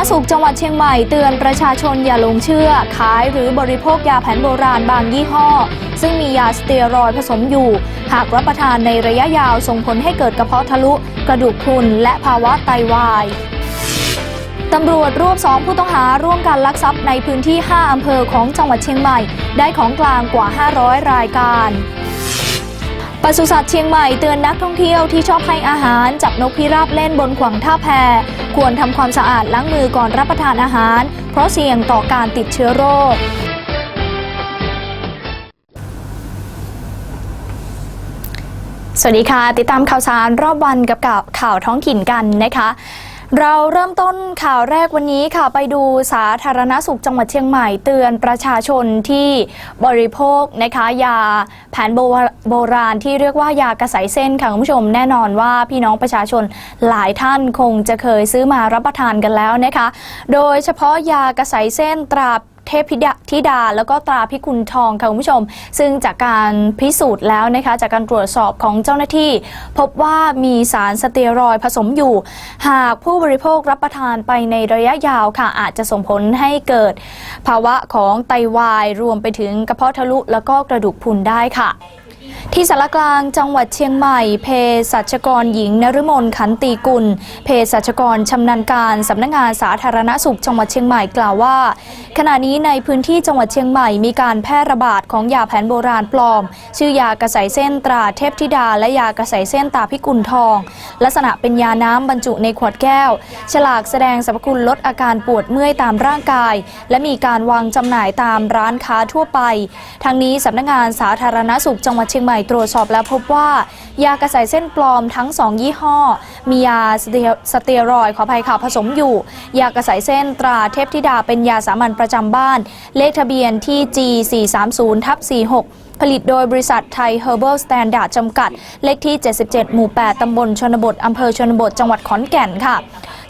าธารณสุขจังหวัดเชียงใหม่เตือนประชาชนอย่าหลงเชื่อ ขายหรือบริโภคยาแผนโบราณบางยี่ห้อ ซึ่งมียาสเตียรอยผสมอยู่ หากรับประทานในระยะยาวส่งผลให้เกิดกระเพาะทะลุ กระดูกพรุนและภาวะไตวายตำรวจรวบสองผู้ต้องหาร่วมกันลักทรัพย์ในพื้นที่ 5 อำเภอของจังหวัดเชียงใหม่ ได้ของกลางกว่า 500 รายการ ปศุสัตว์เชียงใหม่เตือนนักท่องเที่ยวที่ชอบให้อาหารจับนกพิราบเล่นบนขวางท่าแพควรทำความสะอาดล้างมือก่อนรับประทานอาหาร เพราะเสี่ยงต่อการติดเชื้อโรคสวัสดีค่ะ ติดตามข่าวสารรอบวันกับข่าวท้องถิ่นกันนะคะ เราเริ่มต้นข่าวแรกวันนี้ค่ะ ไปดูสาธารณสุขจังหวัดเชียงใหม่เตือนประชาชนที่บริโภคนะคะยาแผนโบโบราณที่เรียกว่ายากระสายเส้นค่ะคุณผู้ชมแน่นอนว่าพี่น้องประชาชนหลายท่านคงจะเคยซื้อมารับประทานกันแล้วนะคะ โดยเฉพาะยากระสายเส้นตรา เทพธิดา แล้วก็ตราพิกุลทองค่ะคุณผู้ชม ซึ่งจากการพิสูจน์แล้วนะคะจากการตรวจสอบของเจ้าหน้าที่ พบว่ามีสารสเตียรอยผสมอยู่ หากผู้บริโภครับประทานไปในระยะยาวค่ะ อาจจะส่งผลให้เกิด ภาวะของไตวายรวมไปถึงกระเพาะทะลุ แล้วก็กระดูกพรุนได้ค่ะ ที่สารกลางจังหวัดเชียงใหม่ เภสัชกรหญิงนฤมลขันตีกุล เภสัชกรชำนาญการสำนักงานสาธารณสุขจังหวัดเชียงใหม่กล่าวว่า ขณะนี้ในพื้นที่จังหวัดเชียงใหม่มีการแพร่ระบาดของยาแผนโบราณปลอม ชื่อยากระสายเส้นตราเทพธิดา และยากระสายเส้นตาพิกุลทอง ลักษณะเป็นยาน้ำบรรจุในขวดแก้ว ฉลากแสดงสรรพคุณลดอาการปวดเมื่อยตามร่างกาย และมีการวางจำหน่ายตามร้านค้าทั่วไปทั้งนี้สำนักงานสาธารณสุขจังหวัดเชียงใหม่ตรวจสอบแล้วพบว่า ยากระสายเส้นปลอมทั้ง 2 ยี่ห้อ มียาสเตียรอยขออภัยค่ะผสมอยู่ ยากระสายเส้นตราเทพธิดาเป็นยาสามัญประจำบ้าน เลขทะเบียนที่ G430 ทับ46ผลิตโดยบริษัทไทย Herbal Standard จำกัด เลขที่ 77 หมู่ 8 ตำบลชนบท อำเภอชนบท จังหวัดขอนแก่นค่ะ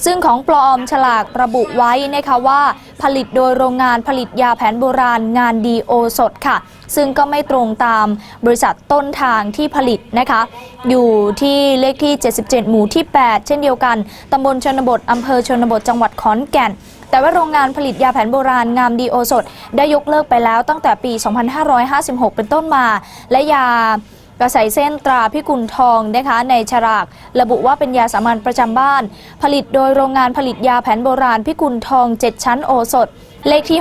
ซึ่งของปลอมฉลากระบุไว้นะคะว่า ผลิตโดยโรงงานผลิตยาแผนโบราณงานดีโอสดค่ะ ซึ่งก็ไม่ตรงตามบริษัทต้นทางที่ผลิตนะคะ อยู่ที่เลขที่ 77 หมู่ที่ 8 เช่นเดียวกันตำบลชนบทอำเภอชนบทจังหวัดขอนแก่นแต่ว่าโรงงานผลิตยาแผนโบราณงามดีโอสด ได้ยกเลิกไปแล้วตั้งแต่ปี 2556 เป็นต้นมา และยา กระใสเส้นตราพิกุลทองนะคะในฉลาก ระบุว่าเป็นยาสามัญประจำบ้าน ผลิตโดยโรงงานผลิตยาแผนโบราณพิกุลทอง 7 ชั้นโอสถเลขที่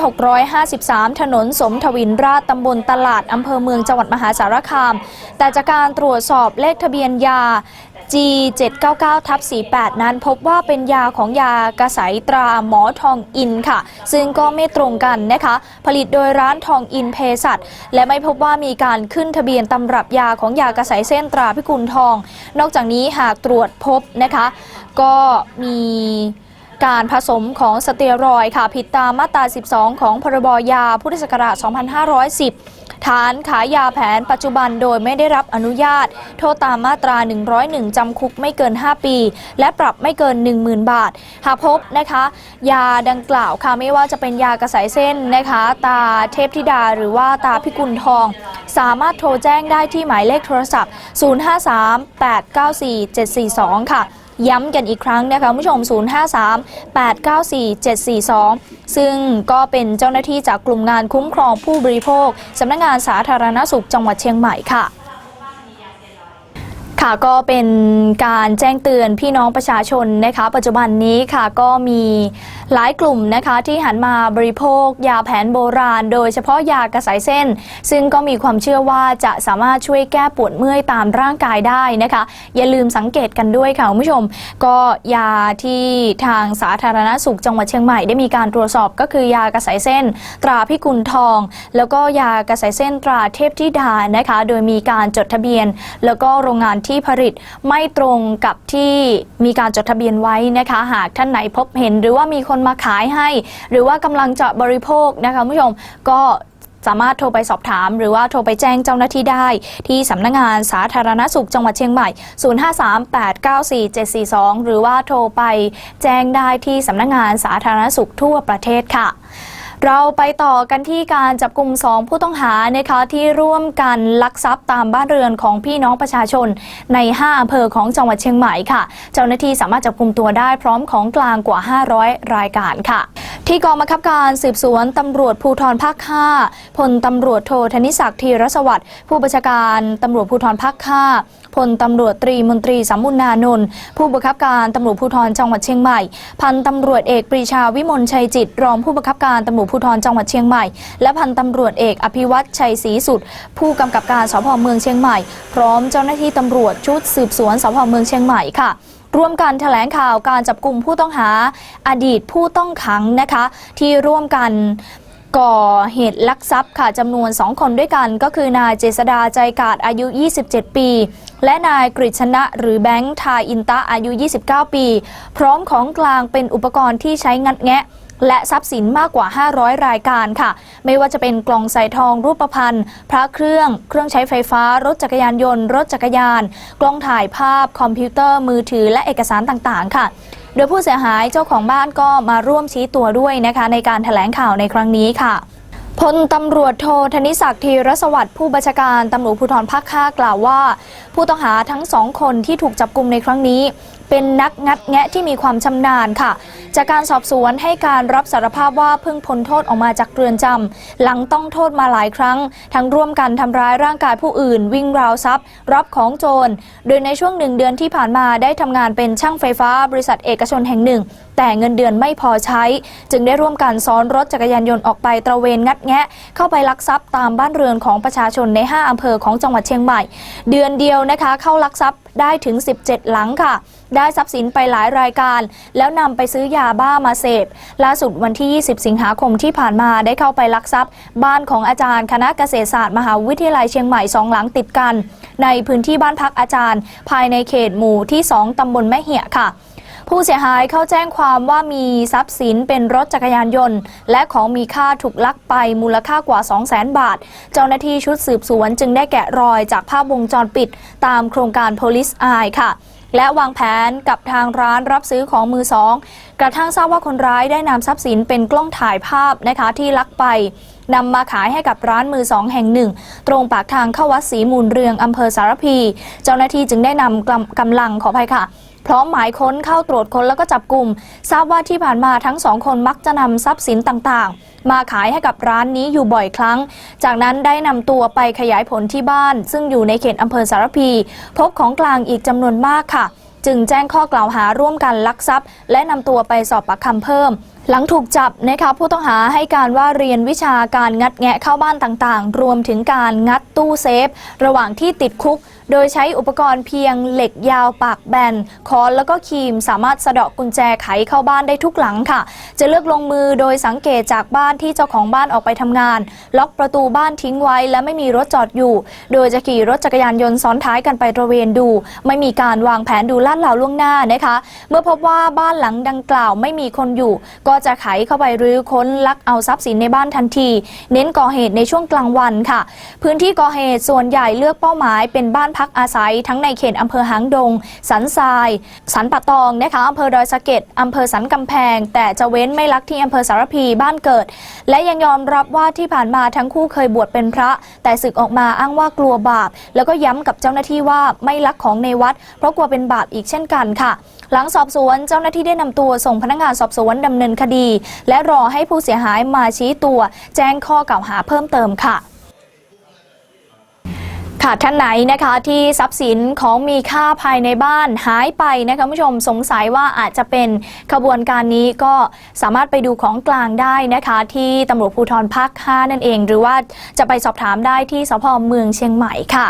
653 ถนนสมทวินราชตำบลตลาด อำเภอเมืองจังหวัดมหาสารคาม แต่จากการตรวจสอบเลขทะเบียนยา G799 ทับ48 นั้นพบว่าเป็นยาของยากระสายตราหมอทองอินค่ะ ซึ่งก็ไม่ตรงกันนะคะ ผลิตโดยร้านทองอินเภสัชและไม่พบว่ามีการขึ้นทะเบียนตำรับยาของยากระสายเส้นตราพิกุลทอง นอกจากนี้หากตรวจพบนะคะ ก็มี การผสมของสเตียรอยค่ะ ผิดตามมาตรา 12 ของพรบยาพุทธศักราช 2510 ฐานขายยาแผนปัจจุบันโดยไม่ได้รับอนุญาต โทษตามมาตรา 101 จำคุกไม่เกิน 5 ปี และปรับไม่เกิน 10,000 บาท หากพบนะคะ ยาดังกล่าวค่ะไม่ว่าจะเป็นยากระสายเส้นนะคะ ตาเทพธิดาหรือว่าตาพิกุลทอง สามารถโทรแจ้งได้ที่หมายเลขโทรศัพท์ 053-894-742 ค่ะ ย้ำกันอีกครั้งนะคะผู้ชม 053-894-742 ซึ่งก็เป็นเจ้าหน้าที่จากกลุ่มงานคุ้มครองผู้บริโภคสำนักงานสาธารณสุขจังหวัดเชียงใหม่ค่ะค่ะก็เป็นการแจ้งเตือนพี่น้องประชาชนนะคะ ปัจจุบันนี้ค่ะก็มี หลายกลุ่มนะคะที่หันมาบริโภค ยาแผนโบราณ โดยเฉพาะยากระสายเส้น ซึ่งก็มีความเชื่อว่าจะสามารถช่วยแก้ปวดเมื่อยตามร่างกายได้นะคะ อย่าลืมสังเกตกันด้วยค่ะคุณผู้ชม ก็ยาที่ทางสาธารณสุขจังหวัดเชียงใหม่ได้มีการตรวจสอบก็คือยากระสายเส้น ตราพิกุลทอง แล้วก็ยากระสายเส้นตราเทพธิดานะคะ โดยมีการจดทะเบียน แล้วก็โรงงานที่ผลิตไม่ตรงกับที่มีการจดทะเบียนไว้นะคะ หากท่านไหนพบเห็นหรือว่ามีคนมาขายให้ หรือว่ากำลังจะบริโภคนะคะคุณผู้ชมก็สามารถโทรไปสอบถาม หรือว่าโทรไปแจ้งเจ้าหน้าที่ได้ ที่สำนักงานสาธารณสุขจังหวัดเชียงใหม่ 053-894-742 หรือว่าโทรไปแจ้งได้ที่สำนักงานสาธารณสุขทั่วประเทศค่ะ เราไปต่อกันที่การจับกลุ่มสองผู้ต้องหานะคะที่ร่วมกันลักทรัพย์ตามบ้านเรือนของพี่น้องประชาชน ใน 5อำเภอของจังหวัดเชียงใหม่ค่ะ เจ้าหน้าที่สามารถจับกลุ่มตัวได้พร้อมของกลางกว่า 500 รายการค่ะ ที่กองบังคับการสืบสวนตำรวจภูธรภาค 5 พลตำรวจโทธนิศักดิ์ธีรสวัสดิ์ผู้บัญชาการตำรวจภูธรภาค 5 พลตำรวจตรีมนตรีสำมุนนานนท์ผู้บังคับการตำรวจภูธรจังหวัดเชียงใหม่ พันตำรวจเอกปรีชาวิมลชัยจิต รองผู้บังคับการตำรวจภูธรจังหวัดเชียงใหม่ และพันตำรวจเอกอภิวัตชัยศรีสุด ผู้กำกับการสพเมืองเชียงใหม่ พร้อมเจ้าหน้าที่ตำรวจชุดสืบสวนสพเมืองเชียงใหม่ค่ะร่วมกันแถลงข่าวการจับกลุ่มผู้ต้องหาอดีตผู้ต้องขังนะคะ ที่ร่วมกันก่อเหตุลักทรัพย์ค่ะจำนวน 2 คนด้วยกัน ก็คือนายเจษดาใจกาดอายุ 27 ปี และนายกฤษณะหรือแบงค์ทาอินตะอายุ 29 ปี พร้อมของกลางเป็นอุปกรณ์ที่ใช้งัดแงะ และทรัพย์สินมากกว่า 500 รายการค่ะ ไม่ว่าจะเป็นกล่องใส่ทองรูปพรรณพระเครื่อง เครื่องใช้ไฟฟ้า รถจักรยานยนต์ รถจักรยาน กล้องถ่ายภาพ คอมพิวเตอร์ มือถือ และเอกสารต่างๆ ค่ะ โดยผู้เสียหายเจ้าของบ้านก็มาร่วมชี้ตัวด้วยนะคะ ในการแถลงข่าวในครั้งนี้ค่ะพลตำรวจโทธนิศักดิ์ธีรสวัสดิ์ผู้บัญชาการตำรวจภูธรภาค 5 กล่าวว่า ผู้ต้องหาทั้งสองคนที่ถูกจับกลุมในครั้งนี้ เป็นนักงัดแงะที่มีความชำนาญค่ะ จากการสอบสวนให้การรับสารภาพว่าเพิ่งพ้นโทษออกมาจากเรือนจำหลังต้องโทษมาหลายครั้ง ทั้งร่วมกันทำร้ายร่างกายผู้อื่น วิ่งราวทรัพย์ รับของโจร โดยในช่วงหนึ่งเดือนที่ผ่านมาได้ทำงานเป็นช่างไฟฟ้า บริษัทเอกชนแห่งหนึ่ง แต่เงินเดือนไม่พอใช้ จึงได้ร่วมกันซ้อนรถจักรยานยนต์ออกไปตระเวนงัดแงะ เข้าไปลักทรัพย์ตามบ้านเรือนของประชาชนใน 5อำเภอของจังหวัดเชียงใหม่ เดือนเดียวนะคะ เข้าลักทรัพย์ได้ถึง 17 หลังค่ะ ได้ทรัพย์สินไปหลายรายการ แล้วนำไปซื้อยาบ้ามาเสพ ล่าสุดวันที่ 20 สิงหาคมที่ผ่านมาได้เข้าไปลักทรัพย์ บ้านของอาจารย์คณะเกษตรศาสตร์มหาวิทยาลัยเชียงใหม่สองหลังติดกัน ในพื้นที่บ้านพักอาจารย์ ภายในเขตหมู่ที่ 2 ตำบลแม่เหียค่ะ ผู้เสียหายเข้าแจ้งความว่ามีทรัพย์สินเป็นรถจักรยานยนต์ และของมีค่าถูกลักไปมูลค่ากว่า 200,000 บาท เจ้าหน้าที่ชุดสืบสวนจึงได้แกะรอยจากภาพวงจรปิด ตามโครงการ Police Eye ค่ะและวางแผนกับทางร้านรับซื้อของมือสอง กระทั่งทราบว่าคนร้ายได้นำทรัพย์สินเป็นกล้องถ่ายภาพนะคะที่ลักไปนำมาขายให้กับร้านมือสองแห่งหนึ่ง ตรงปากทางเข้าวัดศรีมูลเรืองอำเภอสารพี เจ้าหน้าที่จึงได้นำกำกำลังขออภัยค่ะ พร้อมหมายค้นเข้าตรวจค้นแล้วก็จับกลุ่มทราบว่าที่ผ่านมาทั้งสองคนมักจะนำทรัพย์สินต่างๆ มาขายให้กับร้านนี้อยู่บ่อยครั้ง จากนั้นได้นำตัวไปขยายผลที่บ้าน ซึ่งอยู่ในเขตอำเภอสารพี พบของกลางอีกจำนวนมากค่ะ จึงแจ้งข้อกล่าวหาร่วมกันลักทรัพย์ และนำตัวไปสอบปากคำเพิ่มหลังถูกจับนะคะผู้ต้องหาให้การว่าเรียนวิชาการงัดแงะเข้าบ้านต่างๆ รวมถึงการงัดตู้เซฟ ระหว่างที่ติดคุก โดยใช้อุปกรณ์เพียงเหล็กยาวปากแบนค้อนแล้วก็ครีมสามารถสะเดาะกุญแจไขเข้าบ้านได้ทุกหลังค่ะ จะเลือกลงมือโดยสังเกตจากบ้านที่เจ้าของบ้านออกไปทำงาน ล็อกประตูบ้านทิ้งไว้และไม่มีรถจอดอยู่ โดยจะขี่รถจักรยานยนต์ซ้อนท้ายกันไปตระเวนดู ไม่มีการวางแผนดูลาดเหลาล่วงหน้านะคะ เมื่อพบว่าบ้านหลังดังกล่าวไม่มีคนอยู่ ก็จะไขเข้าไปรื้อค้นลักเอาทรัพย์สินในบ้านทันที เน้นก่อเหตุในช่วงกลางวันค่ะ พื้นที่ก่อเหตุส่วนใหญ่เลือกเป้าหมายเป็นบ้านพักอาศัยทั้งในเขตอำเภอหางดง สันทราย สันปะตองนะคะอำเภอดอยสะเก็ดอำเภอสันกำแพง แต่จะเว้นไม่ลักที่อำเภอสารพีบ้านเกิด และยังยอมรับว่าที่ผ่านมาทั้งคู่เคยบวชเป็นพระ แต่ศึกออกมาอ้างว่ากลัวบาป แล้วก็ย้ำกับเจ้าหน้าที่ว่าไม่ลักของในวัด เพราะกลัวเป็นบาปอีกเช่นกันค่ะ หลังสอบสวนเจ้าหน้าที่ได้นำตัวส่งพนักงานสอบสวนดำเนินคดี และรอให้ผู้เสียหายมาชี้ตัว แจ้งข้อกล่าวหาเพิ่มเติมค่ะ ค่ะท่านไหนนะคะที่ทรัพย์สินของมีค่าภายในบ้านหายไปนะคะผู้ชมสงสัยว่าอาจจะเป็นขบวนการนี้ก็สามารถไปดูของกลางได้นะคะ ที่ตำรวจภูธรภาค 5 นั่นเอง หรือว่าจะไปสอบถามได้ที่สพเมืองเชียงใหม่ค่ะ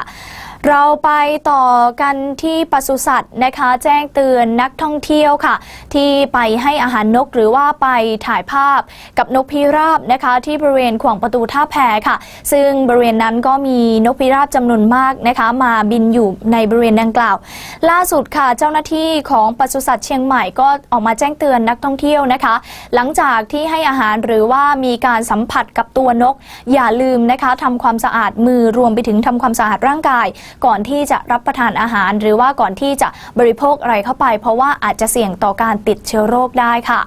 เราไปต่อกันที่ปศุสัตว์นะคะ แจ้งเตือนนักท่องเที่ยวค่ะ ที่ไปให้อาหารนกหรือว่าไปถ่ายภาพกับนกพิราบนะคะ ที่บริเวณขวงประตูท่าแพค่ะ ซึ่งบริเวณนั้นก็มีนกพิราบจำนวนมากนะคะ มาบินอยู่ในบริเวณดังกล่าว ล่าสุดค่ะ เจ้าหน้าที่ของปศุสัตว์เชียงใหม่ก็ออกมาแจ้งเตือนนักท่องเที่ยวนะคะ หลังจากที่ให้อาหารหรือว่ามีการสัมผัสกับตัวนก อย่าลืมนะคะทำความสะอาดมือรวมไปถึงทำความสะอาดร่างกายก่อนที่จะรับประทานอาหาร หรือว่าก่อนที่จะบริโภคอะไรเข้าไป เพราะว่าอาจจะเสี่ยงต่อการติดเชื้อโรคได้ค่ะ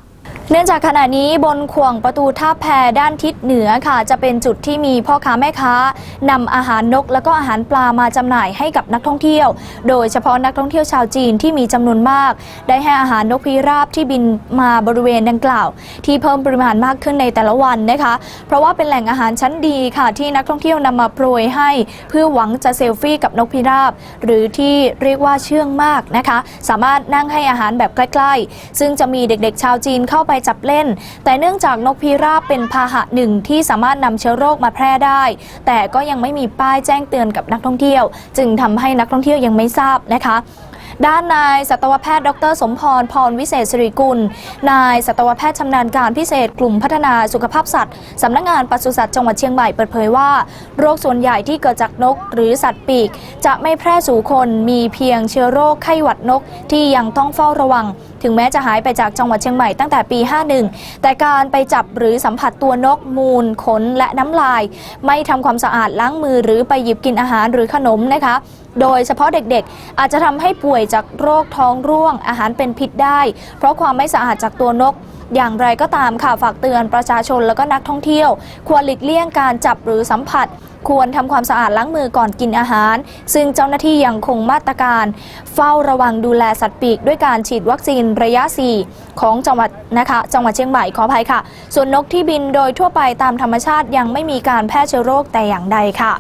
เนื่องจากขณะนี้บนขวงประตูท่าแพด้านทิศเหนือค่ะ จะเป็นจุดที่มีพ่อค้าแม่ค้านำอาหารนก และก็อาหารปลามาจำหน่ายให้กับนักท่องเที่ยว โดยเฉพาะนักท่องเที่ยวชาวจีนที่มีจำนวนมาก ได้ให้อาหารนกพิราบที่บินมาบริเวณดังกล่าว ที่เพิ่มปริมาณมากขึ้นในแต่ละวันนะคะ เพราะว่าเป็นแหล่งอาหารชั้นดีค่ะ ที่นักท่องเที่ยวนำมาโปรยให้ เพื่อหวังจะเซลฟี่กับนกพิราบ หรือที่เรียกว่าเชื่องมากนะคะ สามารถนั่งให้อาหารแบบใกล้ ๆ ซึ่งจะมีเด็กๆ ชาวจีนเข้าไปจับเล่น แต่เนื่องจากนกพิราบเป็นพาหะหนึ่งที่สามารถนำเชื้อโรคมาแพร่ได้ แต่ก็ยังไม่มีป้ายแจ้งเตือนกับนักท่องเที่ยว จึงทำให้นักท่องเที่ยวยังไม่ทราบนะคะ ด้านนายสัตวแพทย์ ดร สมพร พรวิเศษสิริกุล นายสัตวแพทย์ชำนาญการพิเศษ กลุ่มพัฒนาสุขภาพสัตว์สำนักงานปศุสัตว์จังหวัดเชียงใหม่เปิดเผยว่า โรคส่วนใหญ่ที่เกิดจากนกหรือสัตว์ปีก จะไม่แพร่สู่คนมีเพียงเชื้อโรคไข้หวัดนกที่ยังต้องเฝ้าระวังถึงแม้จะหายไปจากจังหวัดเชียงใหม่ตั้งแต่ปี 51 แต่การไปจับหรือสัมผัสตัวนกมูล ขน และน้ำลาย ไม่ทำความสะอาดล้างมือหรือไปหยิบกินอาหารหรือขนมนะคะ โดยเฉพาะเด็กๆ อาจจะทำให้ป่วยจากโรคท้องร่วง อาหารเป็นพิษได้ เพราะความไม่สะอาดจากตัวนก อย่างไรก็ตามค่ะฝากเตือนประชาชนแล้วก็นักท่องเที่ยว ควรหลีกเลี่ยงการจับหรือสัมผัส ควรทำความสะอาดล้างมือก่อนกินอาหาร ซึ่งเจ้าหน้าที่ยังคงมาตรการ เฝ้าระวังดูแลสัตว์ปีก ด้วยการฉีดวัคซีนระยะ 4 ของจังหวัดนะคะ จังหวัดเชียงใหม่ขออภัยค่ะ ส่วนนกที่บินโดยทั่วไปตามธรรมชาติยังไม่มีการแพร่เชื้อโรคแต่อย่างใดค่ะ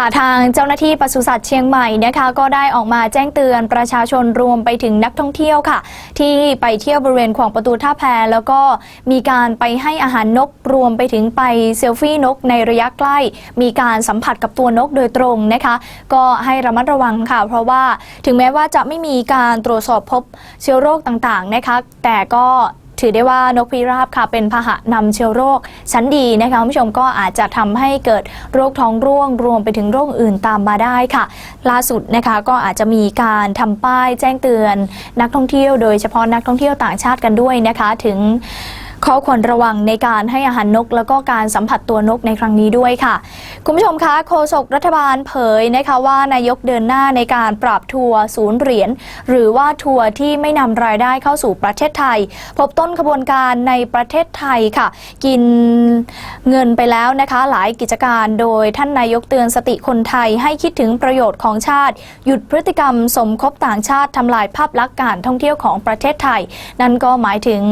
ค่ะทางเจ้าหน้าที่ปศุสัตว์เชียงใหม่นะคะก็ได้ออกมาแจ้งเตือนประชาชนรวมไปถึงนักท่องเที่ยวค่ะ ที่ไปเที่ยวบริเวณขวางประตูท่าแพแล้วก็มีการไปให้อาหารนกรวมไปถึงไปเซลฟี่นกในระยะใกล้ มีการสัมผัสกับตัวนกโดยตรงนะคะ ก็ให้ระมัดระวังค่ะ เพราะว่าถึงแม้ว่าจะไม่มีการตรวจสอบพบเชื้อโรคต่างๆนะคะ แต่ก็ ถือได้ว่านกพิราบค่ะเป็นพาหะนำเชื้อโรคชั้นดีนะคะคุณผู้ชมก็อาจจะทำให้เกิดโรคท้องร่วง รวมไปถึงโรคอื่นตามมาได้ค่ะ ล่าสุดนะคะก็อาจจะมีการทำป้ายแจ้งเตือนนักท่องเที่ยว โดยเฉพาะนักท่องเที่ยวต่างชาติกันด้วยนะคะถึง ข้อควรระวังในการให้อาหารนก แล้วก็การสัมผัสตัวนกในครั้งนี้ด้วยค่ะ คุณผู้ชมคะโฆษกรัฐบาลเผยนะคะว่านายกเดินหน้าในการปรับทัวร์ศูนย์เหรียญหรือว่าทัวร์ที่ไม่นำรายได้เข้าสู่ประเทศไทย พบต้นขบวนการในประเทศไทยค่ะ กินเงินไปแล้วนะคะ หลายกิจการโดยท่านนายกเตือนสติคนไทยให้คิดถึงประโยชน์ของชาติ หยุดพฤติกรรมสมคบต่างชาติทำลายภาพลักษณ์การท่องเที่ยวของประเทศไทย นั่นก็หมายถึง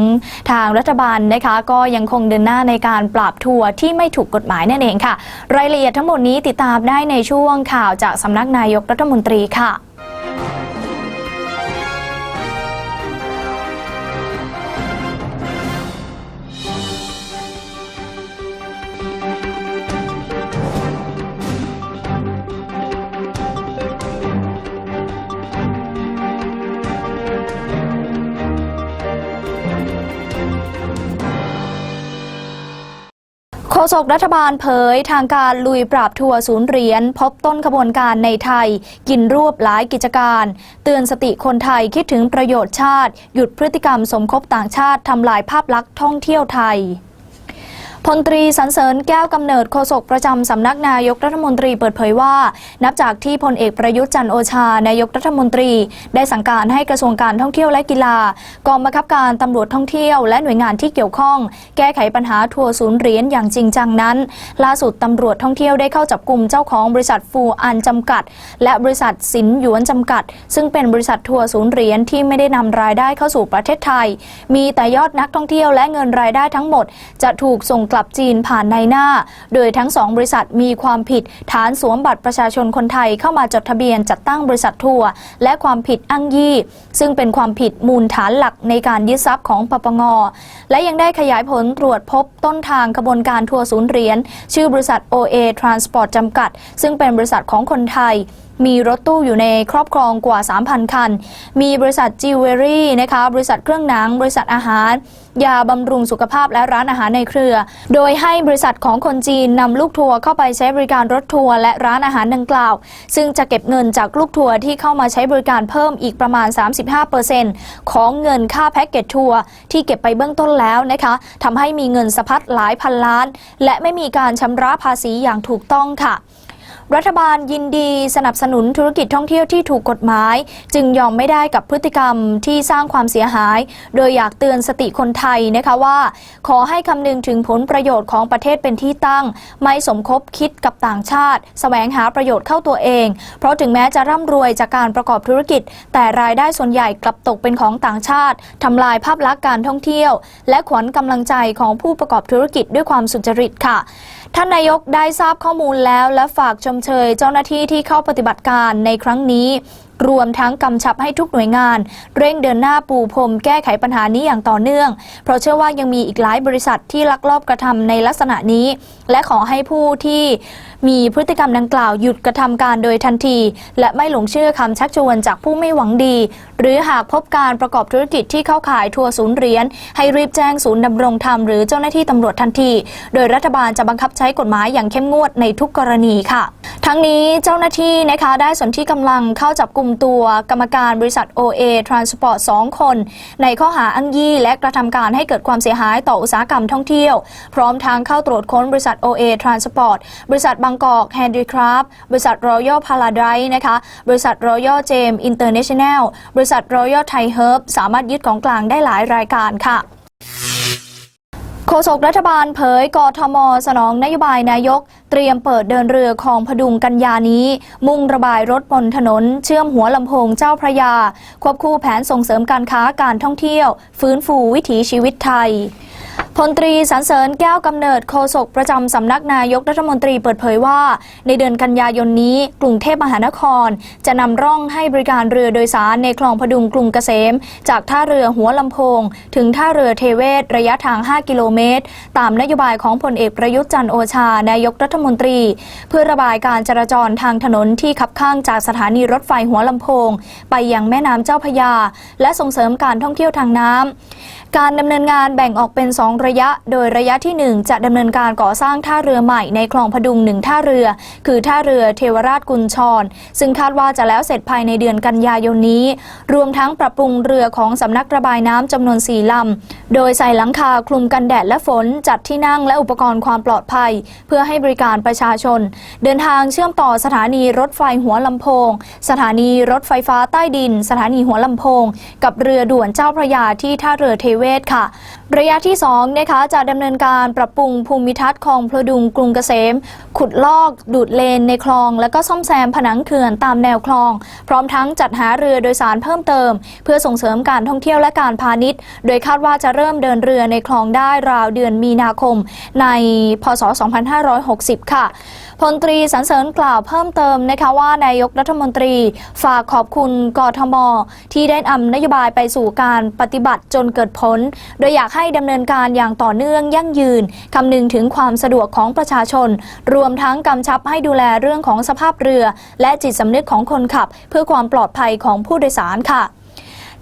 ทางรัฐบาลนะคะ ก็ยังคงเดินหน้าในการปราบทัวร์ที่ไม่ถูกกฎหมายนั่นเองค่ะ รายละเอียดทั้งหมดนี้ติดตามได้ในช่วงข่าวจากสำนักนายกรัฐมนตรีค่ะ โฆษกรัฐบาลเผยทางการลุยปราบทัวร์ศูนย์เหรียญพบต้นขบวนการในไทย กินรวบหลายกิจการ เตือนสติคนไทยคิดถึงประโยชน์ชาติ หยุดพฤติกรรมสมคบต่างชาติทำลายภาพลักษณ์ท่องเที่ยวไทย พลตรีสันเสริญแก้วกำเนิดโฆษกประจำสำนักนายกรัฐมนตรีเปิดเผยว่า นับจากที่พลเอกประยุทธ์จันโอชานายกรัฐมนตรี ได้สั่งการให้กระทรวงการท่องเที่ยวและกีฬา กองบังคับการตำรวจท่องเที่ยวและหน่วยงานที่เกี่ยวข้อง แก้ไขปัญหาทัวร์ศูนย์เหรียญอย่างจริงจังนั้น ล่าสุดตำรวจท่องเที่ยวได้เข้าจับกลุ่มเจ้าของบริษัทฟูอันจำกัด และบริษัทสินหยวนจำกัด ซึ่งเป็นบริษัททัวร์ศูนย์เหรียญที่ไม่ได้นำรายได้เข้าสู่ประเทศไทย มีแต่ยอดนักท่องเที่ยวและเงินรายได้ทั้งหมด จะถูกส่งกลับับจีนผ่านในหน้า โดยทั้งสองบริษัทมีความผิดฐานสวมบัตรประชาชนคนไทยเข้ามาจดทะเบียนจัดตั้งบริษัททัวร์และความผิดอ้างยี่ ซึ่งเป็นความผิดมูลฐานหลักในการยึดทรัพย์ของปปงและยังได้ขยายผลตรวจพบต้นทางขบวนการทัวร์ศูนย์เหรียญชื่อบริษัท OA Transport จำกัด ซึ่งเป็นบริษัทของคนไทย มีรถตู้อยู่ในครอบครองกว่า 3,000 คัน มีบริษัทจิวเวลรี่นะคะบริษัทเครื่องหนัง บริษัทอาหาร ยาบำรุงสุขภาพและร้านอาหารในเครือ โดยให้บริษัทของคนจีนนำลูกทัวร์เข้าไปใช้บริการรถทัวร์และร้านอาหารดังกล่าว ซึ่งจะเก็บเงินจากลูกทัวร์ที่เข้ามาใช้บริการเพิ่มอีกประมาณ 35%ของเงินค่าแพ็กเกจทัวร์ที่เก็บไปเบื้องต้นแล้วนะคะทำให้มีเงินสะพัดหลายพันล้าน และไม่มีการชำระภาษีอย่างถูกต้องค่ะ รัฐบาลยินดีสนับสนุนธุรกิจท่องเที่ยวที่ถูกกฎหมาย จึงยอมไม่ได้กับพฤติกรรมที่สร้างความเสียหาย โดยอยากเตือนสติคนไทยนะคะว่า ขอให้คำนึงถึงผลประโยชน์ของประเทศเป็นที่ตั้ง ไม่สมคบคิดกับต่างชาติแสวงหาประโยชน์เข้าตัวเอง เพราะถึงแม้จะร่ำรวยจากการประกอบธุรกิจ แต่รายได้ส่วนใหญ่กลับตกเป็นของต่างชาติทำลายภาพลักษณ์การท่องเที่ยว และขวัญกำลังใจของผู้ประกอบธุรกิจด้วยความสุจริตค่ะ ท่านนายกได้ทราบข้อมูลแล้วและฝากชมเชยเจ้าหน้าที่ที่เข้าปฏิบัติการในครั้งนี้ รวมทั้งกำชับให้ทุกหน่วยงาน เร่งเดินหน้าปูพรมแก้ไขปัญหานี้อย่างต่อเนื่อง เพราะเชื่อว่ายังมีอีกหลายบริษัทที่ลักลอบกระทำในลักษณะนี้ และขอให้ผู้ที่มีพฤติกรรมดังกล่าวหยุดกระทำการโดยทันที และไม่หลงเชื่อคำชักชวนจากผู้ไม่หวังดี หรือหากพบการประกอบธุรกิจที่เข้าขายทัวร์ศูนย์เหรียญให้รีบแจ้งศูนย์ดำรงธรรมหรือเจ้าหน้าที่ตำรวจทันที โดยรัฐบาลจะบังคับใช้กฎหมายอย่างเข้มงวดในทุกกรณีค่ะ ทั้งนี้เจ้าหน้าที่นะคะได้สนที่กำลังเข้าจับกลุ่มตัวกรรมการบริษัท OA Transport 2 คน ในข้อหาอ้างยี่และกระทำการให้เกิดความเสียหายต่ออุตสาหกรรมท่องเที่ยว พร้อมทางเข้าตรวจค้นบริษัท OA Transport บริษัทบางกอก Handicraft บริษัท Royal Paradise นะคะ บริษัท Royal James International บริษัท Royal Thai Herb สามารถยึดของกลางได้หลายรายการค่ะ โฆษกรัฐบาลเผยกทม สนองนโยบายนายก เตรียมเปิดเดินเรือคลองพดุงกันยานี้ มุ่งระบายรถบนถนน เชื่อมหัวลำโพงเจ้าพระยา ควบคู่แผนส่งเสริมการค้าการท่องเที่ยว ฟื้นฟูวิถีชีวิตไทย พลตรีสรรเสริญแก้วกำเนิดโฆษกประจำสำนักนายกรัฐมนตรีเปิดเผยว่า ในเดือนกันยายนนี้กรุงเทพมหานคร จะนำร่องให้บริการเรือโดยสารในคลองพดุงกรุงเกษม จากท่าเรือหัวลำโพง ถึงท่าเรือเทเวศระยะทาง 5 กิโลเมตร ตามนโยบายของพลเอกประยุทธ์จันโอชานายกรัฐมนตรี เพื่อระบายการจราจรทางถนนที่ขับข้างจากสถานีรถไฟหัวลำโพง ไปยังแม่น้ำเจ้าพระยา และส่งเสริมการท่องเที่ยวทางน้ำ การดำเนินงานแบ่งออกเป็น 2 ระยะ โดยระยะที่ 1 จะดำเนินการก่อสร้างท่าเรือใหม่ในคลองพดุงหนึ่งท่าเรือ คือท่าเรือเทวราชกุญชร ซึ่งคาดว่าจะแล้วเสร็จภายในเดือนกันยายนนี้ รวมทั้งปรับปรุงเรือของสำนักระบายน้ำจำนวน 4ลำ โดยใส่หลังคาคลุมกันแดดและฝน จัดที่นั่งและอุปกรณ์ความปลอดภัย เพื่อให้บริการประชาชน เดินทางเชื่อมต่อสถานีรถไฟหัวลำโพง สถานีรถไฟฟ้าใต้ดิน สถานีหัวลำโพง กับเรือด่วนเจ้าพระยาที่ท่าเรือเทเวศค่ะ ระยะที่2นะคะจะดำเนินการปรับปรุงภูมิทัศน์คลองพระดุงกรุงเกษม ขุดลอกดูดเลนในคลอง และก็ซ่อมแซมผนังเขื่อนตามแนวคลอง พร้อมทั้งจัดหาเรือโดยสารเพิ่มเติม เพื่อส่งเสริมการท่องเที่ยวและการพาณิชย์ โดยคาดว่าจะเริ่มเดินเรือในคลองได้ราวเดือนมีนาคม ในพศ 2560 ค่ะ พลตรีสรรเสริญกล่าวเพิ่มเติมนะคะว่านายกรัฐมนตรีฝากขอบคุณกทม ที่ได้นำนโยบายไปสู่การปฏิบัติจนเกิดผล โดยอยากให้ดำเนินการอย่างต่อเนื่องยั่งยืนคำนึงถึงความสะดวกของประชาชน รวมทั้งกำชับให้ดูแลเรื่องของสภาพเรือ และจิตสำนึกของคนขับ เพื่อความปลอดภัยของผู้โดยสารค่ะ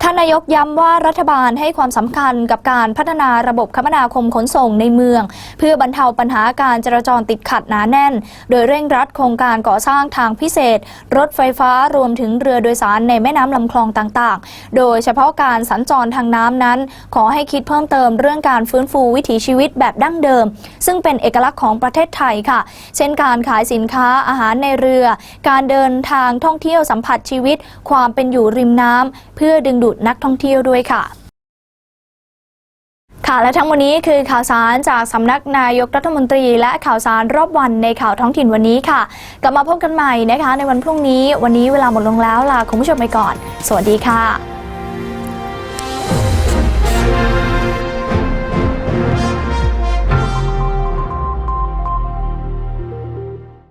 ท่านนายกย้ำว่ารัฐบาลให้ความสำคัญกับการพัฒนาระบบคมนาคมขนส่งในเมือง เพื่อบรรเทาปัญหาการจราจรติดขัดหนาแน่น โดยเร่งรัดโครงการก่อสร้างทางพิเศษ รถไฟฟ้ารวมถึงเรือโดยสารในแม่น้ำลำคลองต่างๆ โดยเฉพาะการสัญจรทางน้ำนั้น ขอให้คิดเพิ่มเติมเรื่องการฟื้นฟูวิถีชีวิตแบบดั้งเดิม ซึ่งเป็นเอกลักษณ์ของประเทศไทยค่ะ เช่นการขายสินค้าอาหารในเรือ การเดินทางท่องเที่ยวสัมผัสชีวิต ความเป็นอยู่ริมน้ำเพื่อดึงดูดูดนักท่องเที่ยวด้วยค่ะค่ะและทั้งวันนี้คือข่าวสารจากสำนักนายกรัฐมนตรี และข่าวสารรอบวันในข่าวท้องถิ่นวันนี้ค่ะ กลับมาพบกันใหม่นะคะ ในวันพรุ่งนี้ วันนี้เวลาหมดลงแล้วลาคุณผู้ชมไปก่อน สวัสดีค่ะ